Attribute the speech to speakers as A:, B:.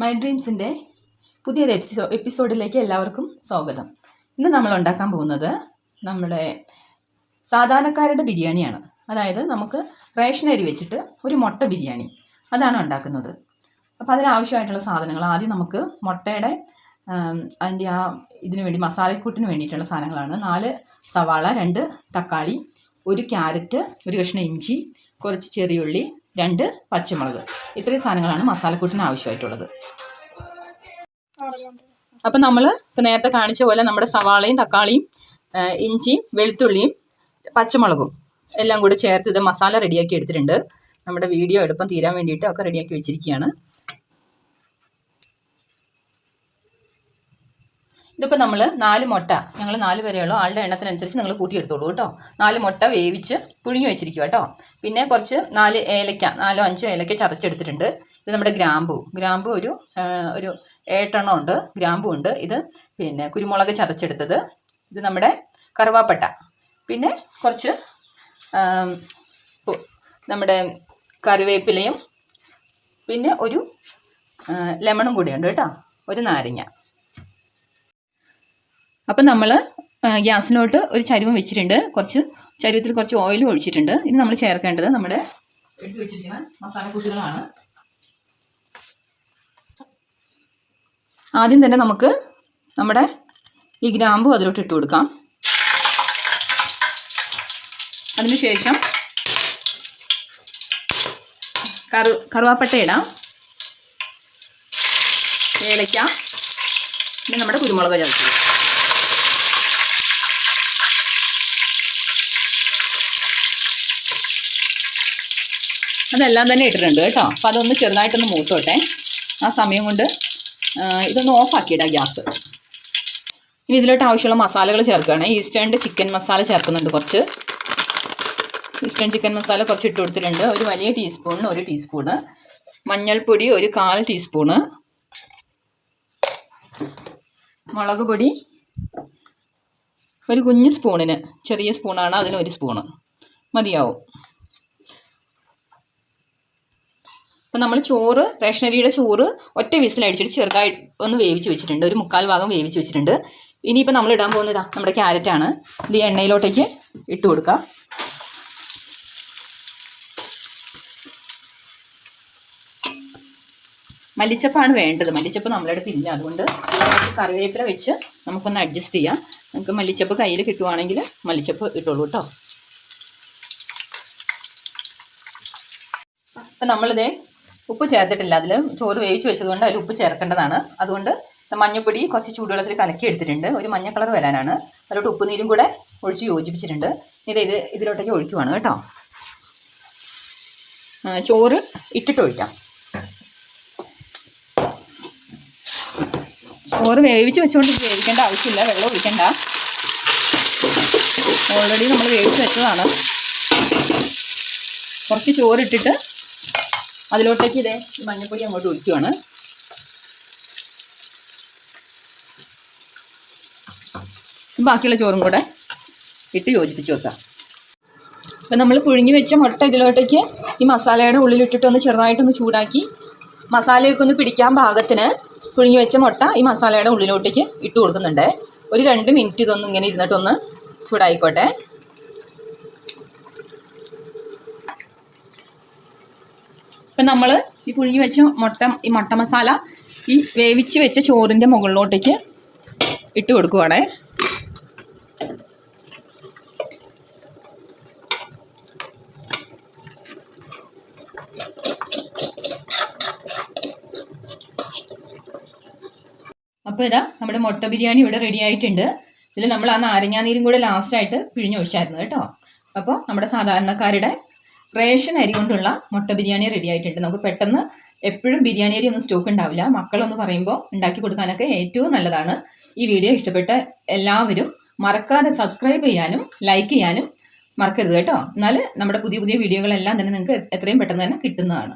A: My ഡ്രീംസിന്റെ പുതിയൊരു എപ്പിസോ എപ്പിസോഡിലേക്ക് എല്ലാവർക്കും സ്വാഗതം. ഇന്ന് നമ്മൾ ഉണ്ടാക്കാൻ പോകുന്നത് നമ്മുടെ സാധാരണക്കാരുടെ ബിരിയാണിയാണ്. അതായത് നമുക്ക് റേഷൻ അരി വെച്ചിട്ട് ഒരു മുട്ട ബിരിയാണി അതാണ് ഉണ്ടാക്കുന്നത്. അപ്പോൾ അതിനാവശ്യമായിട്ടുള്ള സാധനങ്ങൾ ആദ്യം നമുക്ക് മുട്ടയുടെ അതിന്റെ ആ ഇതിന് വേണ്ടി മസാലക്കൂട്ടിന് വേണ്ടിയിട്ടുള്ള സാധനങ്ങളാണ്. നാല് സവാള രണ്ട് തക്കാളി ഒരു ക്യാരറ്റ് ഒരു കഷ്ണം ഇഞ്ചി കുറച്ച് ചെറിയുള്ളി രണ്ട് പച്ചമുളക്. ഇത്രയും സാധനങ്ങളാണ് മസാലക്കൂട്ടിന് ആവശ്യമായിട്ടുള്ളത്. അപ്പം നമ്മൾ ഇപ്പം നേരത്തെ കാണിച്ച പോലെ നമ്മുടെ സവാളയും തക്കാളിയും ഇഞ്ചിയും വെളുത്തുള്ളിയും പച്ചമുളകും എല്ലാം കൂടി ചേർത്ത് ഇത് മസാല റെഡിയാക്കി എടുത്തിട്ടുണ്ട്. നമ്മുടെ വീഡിയോ എളുപ്പം തീരാൻ വേണ്ടിയിട്ട് ഒക്കെ റെഡിയാക്കി വെച്ചിരിക്കുകയാണ്. ഇതിപ്പോൾ നമ്മൾ നാല് മുട്ട ഞങ്ങൾ നാല് പേരെയുള്ളൂ ആളുടെ എണ്ണത്തിനനുസരിച്ച് നിങ്ങൾ കൂട്ടിയെടുത്തോളൂ കേട്ടോ. നാല് മുട്ട വേവിച്ച് പുഴുങ്ങി വെച്ചിരിക്കുക കേട്ടോ. പിന്നെ കുറച്ച് നാല് ഏലക്ക നാലോ അഞ്ചോ ഏലക്ക ചതച്ചെടുത്തിട്ടുണ്ട്. ഇത് നമ്മുടെ ഗ്രാമ്പു. ഗ്രാമ്പു ഒരു ഒരു ഏട്ടെണ്ണം ഉണ്ട്. ഗ്രാമ്പു ഉണ്ട്. ഇത് പിന്നെ കുരുമുളക് ചതച്ചെടുത്തത്. ഇത് നമ്മുടെ കറുവാപ്പട്ട. പിന്നെ കുറച്ച് നമ്മുടെ കറിവേപ്പിലയും പിന്നെ ഒരു ലെമണും ഉണ്ട് കേട്ടോ. ഒരു നാരങ്ങ. അപ്പം നമ്മൾ ഗ്യാസിലോട്ട് ഒരു ചരുവം വെച്ചിട്ടുണ്ട്. കുറച്ച് ചരുവത്തിൽ കുറച്ച് ഓയിലും ഒഴിച്ചിട്ടുണ്ട്. ഇനി നമ്മൾ ചേർക്കേണ്ടത് നമ്മുടെ എടുത്തു വെച്ചിരിക്കുന്ന മസാലക്കൂട്ടുകളാണ് ആദ്യം തന്നെ നമുക്ക് നമ്മുടെ ഈ ഗ്രാമ്പു അതിലോട്ട് ഇട്ട് കൊടുക്കാം. അതിനുശേഷം കറു കറുവാപ്പട്ട ഇടാം. ഏലക്ക പിന്നെ നമ്മുടെ കുരുമുളക് ചേർക്കുക അതെല്ലാം തന്നെ ഇട്ടിട്ടുണ്ട് കേട്ടോ. അപ്പോൾ അതൊന്ന് ചെറുതായിട്ടൊന്ന് മൂത്തോട്ടെ. ആ സമയം കൊണ്ട് ഇതൊന്ന് ഓഫാക്കിയിടാം ഗ്യാസ്. ഇനി ഇതിലോട്ട് ആവശ്യമുള്ള മസാലകൾ ചേർക്കുകയാണ്. ഈസ്റ്റേണിന്റെ ചിക്കൻ മസാല ചേർക്കുന്നുണ്ട് കുറച്ച്. ഈസ്റ്റേൺ ചിക്കൻ മസാല കുറച്ച് ഇട്ട് കൊടുത്തിട്ടുണ്ട്. ഒരു വലിയ ടീസ്പൂണിന് ഒരു ടീസ്പൂണ് മഞ്ഞൾപ്പൊടി ഒരു കാൽ ടീസ്പൂണ് മുളക് പൊടി ഒരു കുഞ്ഞ് സ്പൂണിന് ചെറിയ സ്പൂണാണ് അതിന് ഒരു സ്പൂണ് മതിയാവും. അപ്പം നമ്മൾ ചോറ് റേഷനരിയുടെ ചോറ് ഒറ്റ വിസിലടിച്ചിട്ട് ചെറുതായി ഒന്ന് വേവിച്ച് വെച്ചിട്ടുണ്ട്. ഒരു മുക്കാൽ ഭാഗം വേവിച്ച് വെച്ചിട്ടുണ്ട്. ഇനിയിപ്പോൾ നമ്മൾ ഇടാൻ പോകുന്നതാ നമ്മുടെ ക്യാരറ്റാണ് ഇത് എണ്ണയിലോട്ടേക്ക് ഇട്ട് കൊടുക്കാം. മല്ലിച്ചപ്പാണ് വേണ്ടത്. മല്ലിച്ചപ്പ് നമ്മുടെ അടുത്ത് ഇല്ല. അതുകൊണ്ട് കറിവേപ്പില വെച്ച് നമുക്കൊന്ന് അഡ്ജസ്റ്റ് ചെയ്യാം. നമുക്ക് മല്ലിച്ചപ്പ് കയ്യിൽ കിട്ടുവാണെങ്കിൽ മല്ലിച്ചപ്പ് ഇട്ടോളൂ കേട്ടോ. അപ്പം നമ്മളിതേ ഉപ്പ് ചേർത്തിട്ടില്ല. അതിൽ ചോറ് വേവിച്ച് വെച്ചതുകൊണ്ട് അതിൽ ഉപ്പ് ചേർക്കേണ്ടതാണ്. അതുകൊണ്ട് മഞ്ഞപ്പൊടി കുറച്ച് ചൂടുവെള്ളത്തിൽ കലക്കി എടുത്തിട്ടുണ്ട്. ഒരു മഞ്ഞ കളർ വരാനാണ്. അതിലോട്ട് ഉപ്പുനീരും കൂടെ ഒഴിച്ച് യോജിപ്പിച്ചിട്ടുണ്ട്. ഇത് ഇത് ഇതിലോട്ടേക്ക് ഒഴിക്കുവാണ് കേട്ടോ. ചോറ് ഇട്ടിട്ട് ഒഴിക്കാം. ചോറ് വേവിച്ച് വെച്ചുകൊണ്ട് വേവിക്കേണ്ട ആവശ്യമില്ല. വെള്ളം ഒഴിക്കണ്ട. ഓൾറെഡി നമ്മൾ വേവിച്ച് വെച്ചതാണ്. കുറച്ച് ചോറിട്ടിട്ട് അതിലോട്ടേക്ക് ഇതേ മഞ്ഞൾപ്പൊടി അങ്ങോട്ട് ഒഴിക്കുവാണ്. ബാക്കിയുള്ള ചോറും കൂടെ ഇട്ട് യോജിപ്പിച്ച് വെക്കാം. അപ്പം നമ്മൾ പുഴുങ്ങി വെച്ച മുട്ട ഇതിലോട്ടേക്ക് ഈ മസാലയുടെ ഉള്ളിലിട്ടിട്ട് ഒന്ന് ചെറുതായിട്ടൊന്ന് ചൂടാക്കി മസാലയൊക്കെ ഒന്ന് പിടിക്കാൻ ഭാഗത്തിന് പുഴുങ്ങി വെച്ച മുട്ട ഈ മസാലയുടെ ഉള്ളിലോട്ടേക്ക് ഇട്ട് കൊടുക്കുന്നുണ്ട്. ഒരു രണ്ട് മിനിറ്റ് ഇതൊന്നും ഇങ്ങനെ ഇരുന്നിട്ടൊന്ന് ചൂടായിക്കോട്ടെ. ഇപ്പം നമ്മൾ ഈ പുഴുങ്ങി വെച്ച മുട്ട ഈ മുട്ട മസാല ഈ വേവിച്ച് വെച്ച ചോറിന്റെ മുകളിലോട്ടേക്ക് ഇട്ട് കൊടുക്കുവാണേ. അപ്പോൾ ഇതാ നമ്മുടെ മുട്ട ബിരിയാണി ഇവിടെ റെഡി ആയിട്ടുണ്ട്. ഇതിൽ നമ്മൾ ആ നാരങ്ങാനീരും കൂടെ ലാസ്റ്റായിട്ട് പിഴിഞ്ഞൊഴിച്ചായിരുന്നു കേട്ടോ. അപ്പോൾ നമ്മുടെ സാധാരണക്കാരുടെ റേഷൻ അരി കൊണ്ടുള്ള മുട്ട ബിരിയാണി റെഡി ആയിട്ടുണ്ട്. നമുക്ക് പെട്ടെന്ന് എപ്പോഴും ബിരിയാണി അരി ഒന്നും സ്റ്റോക്ക് ഉണ്ടാവില്ല. മക്കളൊന്ന് പറയുമ്പോൾ ഉണ്ടാക്കി കൊടുക്കാനൊക്കെ ഏറ്റവും നല്ലതാണ്. ഈ വീഡിയോ ഇഷ്ടപ്പെട്ട എല്ലാവരും മറക്കാതെ സബ്സ്ക്രൈബ് ചെയ്യാനും ലൈക്ക് ചെയ്യാനും മറക്കരുത് കേട്ടോ. എന്നാൽ നമ്മുടെ പുതിയ പുതിയ വീഡിയോകളെല്ലാം തന്നെ നിങ്ങൾക്ക് എത്രയും പെട്ടെന്ന് തന്നെ കിട്ടുന്നതാണ്.